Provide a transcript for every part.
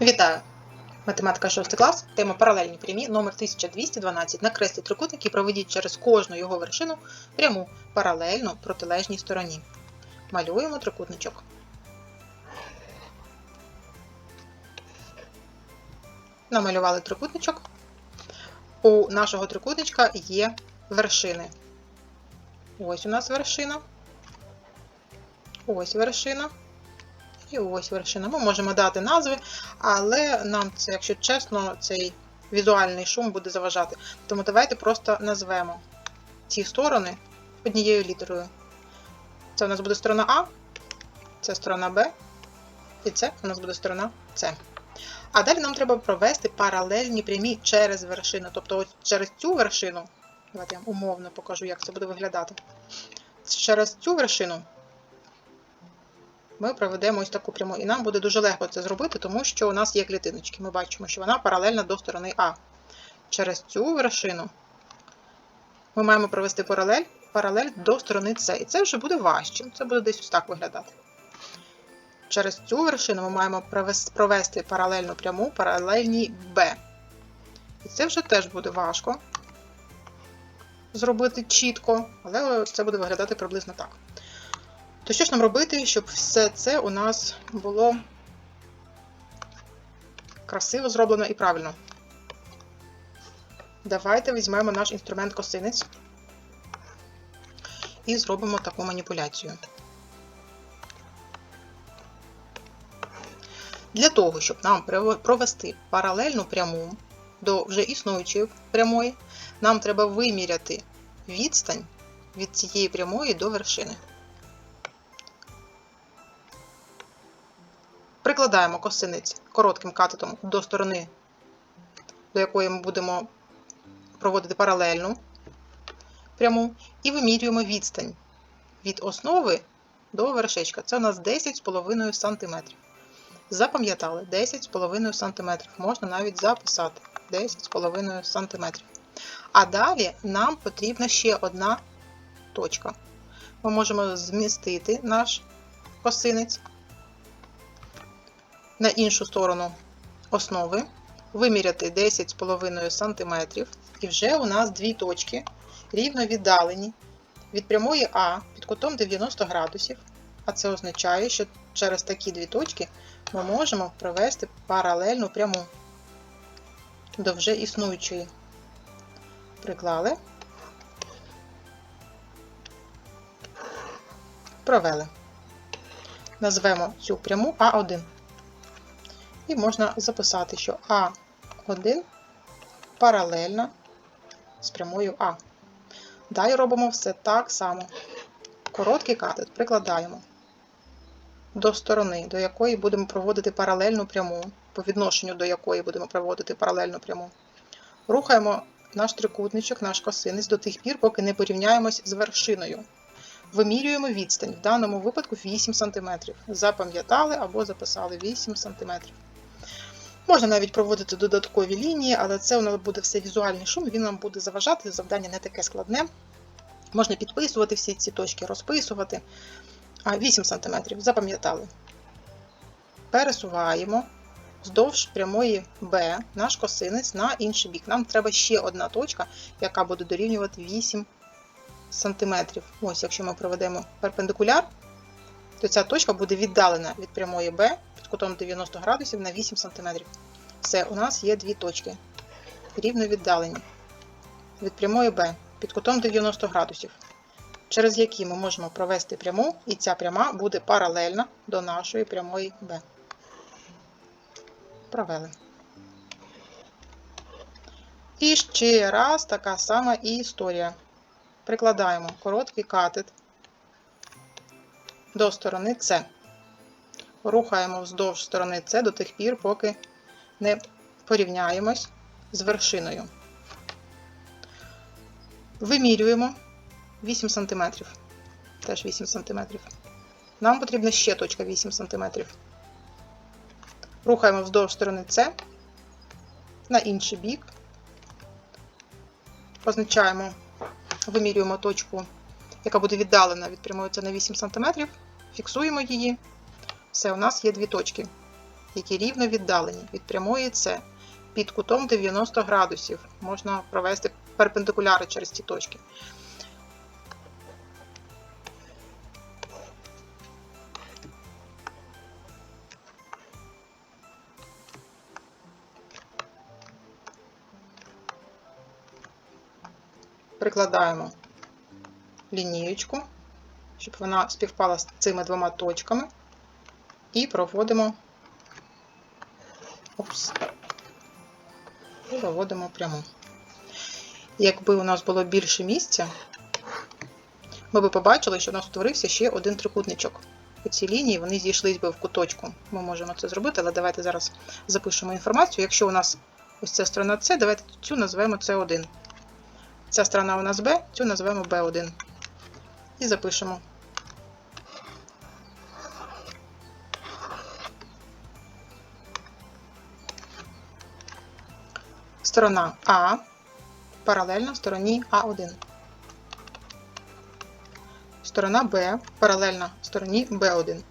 Вітаю! Математика 6 клас, тема паралельні прямі, номер 1212. Накресліть трикутник і проведіть через кожну його вершину пряму паралельно протилежній стороні. Малюємо трикутничок. Намалювали трикутничок. У нашого трикутничка є вершини. Ось у нас вершина. Ось вершина. І ось вершина. Ми можемо дати назви, але нам це, якщо чесно, цей візуальний шум буде заважати. Тому давайте просто назвемо ці сторони однією літерою. Це у нас буде сторона А, це сторона Б, і це у нас буде сторона С. А далі нам треба провести паралельні прямі через вершину. Тобто через цю вершину, давайте я умовно покажу, як це буде виглядати. Через цю вершину ми проведемо ось таку пряму. І нам буде дуже легко це зробити, тому що у нас є клітиночки. Ми бачимо, що вона паралельна до сторони А. Через цю вершину ми маємо провести паралель, паралель до сторони С. І це вже буде важче. Це буде десь ось так виглядати. Через цю вершину ми маємо провести паралельну пряму паралельній Б. І це вже теж буде важко зробити чітко, але це буде виглядати приблизно так. То що ж нам робити, щоб все це у нас було красиво зроблено і правильно? Давайте візьмемо наш інструмент косинець і зробимо таку маніпуляцію. Для того, щоб нам провести паралельну пряму до вже існуючої прямої, нам треба виміряти відстань від цієї прямої до вершини. Прикладаємо косинець коротким катетом до сторони, до якої ми будемо проводити паралельну пряму, і вимірюємо відстань від основи до вершечка. Це у нас 10,5 см. Запам'ятали 10,5 см. Можна навіть записати 10,5 см. А далі нам потрібна ще одна точка. Ми можемо змістити наш косинець на іншу сторону основи, виміряти 10,5 см, і вже у нас дві точки рівно віддалені від прямої А під кутом 90 градусів. А це означає, що через такі дві точки ми можемо провести паралельну пряму до вже існуючої. Приклали, провели. Назвемо цю пряму А1. І можна записати, що А1 паралельна з прямою А. Далі робимо все так само. Короткий катет прикладаємо до сторони, до якої будемо проводити паралельну пряму, по відношенню до якої будемо проводити паралельну пряму. Рухаємо наш трикутничок, наш косинець до тих пір, поки не порівняємось з вершиною. Вимірюємо відстань, в даному випадку 8 см. Запам'ятали або записали 8 см. Можна навіть проводити додаткові лінії, але це у нас буде все візуальний шум, він нам буде заважати, завдання не таке складне. Можна підписувати всі ці точки, розписувати. А 8 см, запам'ятали. Пересуваємо вздовж прямої Б наш косинець на інший бік. Нам треба ще одна точка, яка буде дорівнювати 8 см. Ось, якщо ми проведемо перпендикуляр, то ця точка буде віддалена від прямої Б під кутом 90 градусів на 8 см. Все, у нас є дві точки, рівно віддалені від прямої Б під кутом 90 градусів, через які ми можемо провести пряму, і ця пряма буде паралельна до нашої прямої Б. Провели. І ще раз така сама історія. Прикладаємо короткий катет до сторони С. Рухаємо вздовж сторони С до тих пір, поки не порівняємось з вершиною. Вимірюємо 8 см. Теж 8 см. Нам потрібна ще точка 8 см. Рухаємо вздовж сторони С на інший бік. Позначаємо, вимірюємо точку яка буде віддалена від прямої це на 8 см, фіксуємо її. Все, у нас є дві точки. які рівно віддалені від прямої С під кутом 90 градусів. Можна провести перпендикуляри через ці точки. Прикладаємо лінієчку, щоб вона співпала з цими двома точками, і проводимо Опс. І проводимо пряму. Якби у нас було більше місця, ми б побачили, що у нас утворився ще один трикутничок. Цій лінії вони зійшлись би в куточку. Ми можемо це зробити, але давайте зараз запишемо інформацію. Якщо у нас ось ця сторона С, давайте цю назвемо С1. Ця сторона у нас Б, цю назвемо Б1. І запишемо. Сторона А паралельна стороні А1. Сторона Б паралельна стороні Б1.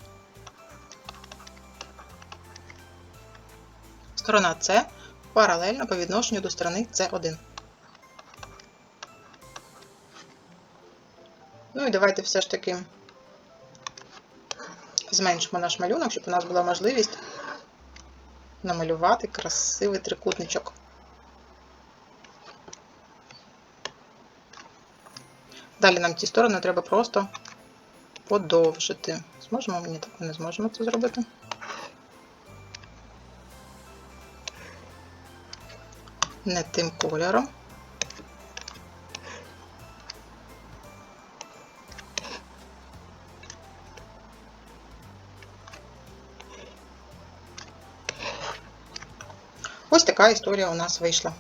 Сторона С паралельна по відношенню до сторони С1. Ну і давайте все ж таки зменшимо наш малюнок, щоб у нас була можливість намалювати красивий трикутничок. Далі нам ці сторони треба просто подовжити. Зможемо? Ні, так ми не зможемо це зробити. Не тим кольором. Ось така історія у нас вийшла.